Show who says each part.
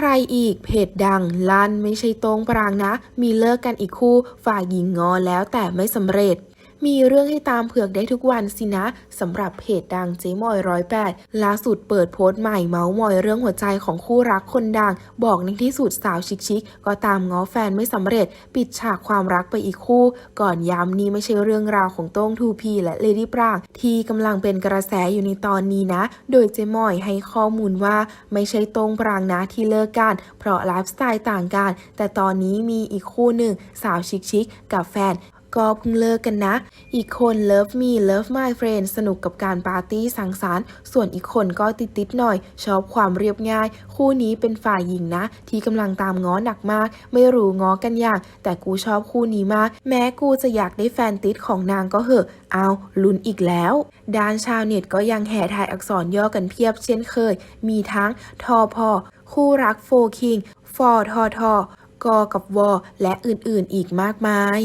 Speaker 1: ใครอีกเพจดัง ลั่นไม่ใช่ตรงปรางนะ มีเลิกกันอีกคู่ ฝ่ายหญิงงอแล้วแต่ไม่สำเร็จ มีเรื่องให้ตามเผือกได้ทุกวันสินะสำหรับเพจดังเจ๊มอยร้อยแปดล่าสุดเปิดโพสต์ใหม่เมาส์มอยเรื่องหัวใจของคู่รักคนดัง บอกในที่สุดสาวชิคๆก็ตามง้อแฟนไม่สำเร็จ ปิดฉากความรักไปอีกคู่ ก่อนย้ำนี่ไม่ใช่เรื่องราวของโต้งทูพีและเลดี้ปรางที่กำลังเป็นกระแสอยู่ในตอนนี้นะ โดยเจ๊มอยให้ข้อมูลว่าไม่ใช่โต้งปรางนะที่เลิกกัน เพราะไลฟ์สไตล์ต่างกัน แต่ตอนนี้มีอีกคู่หนึ่งสาวชิคๆกับแฟน ก็เพิ่งเลิกกันนะ อีกคน Love Me Love My Friend สนุกกับการปาร์ตี้สังสรรค์ ส่วนอีกคนก็ติดๆหน่อย ชอบความเรียบง่าย คู่นี้เป็นฝ่ายหญิงนะ ที่กำลังตามง้อหนักมาก ไม่รู้ง้อกันอย่าง แต่กูชอบคู่นี้มาก แม้กูจะอยากได้แฟนติดของนางก็เหอะ เอาลุ้นอีกแล้ว ด้านชาวเน็ตก็ยังแห่ถ่ายอักษรย่อกันเพียบเช่นเคย มีทั้งทอพอคู่รักโฟคิงฟอทอทอกอกับวอและอื่นๆอีกมากมาย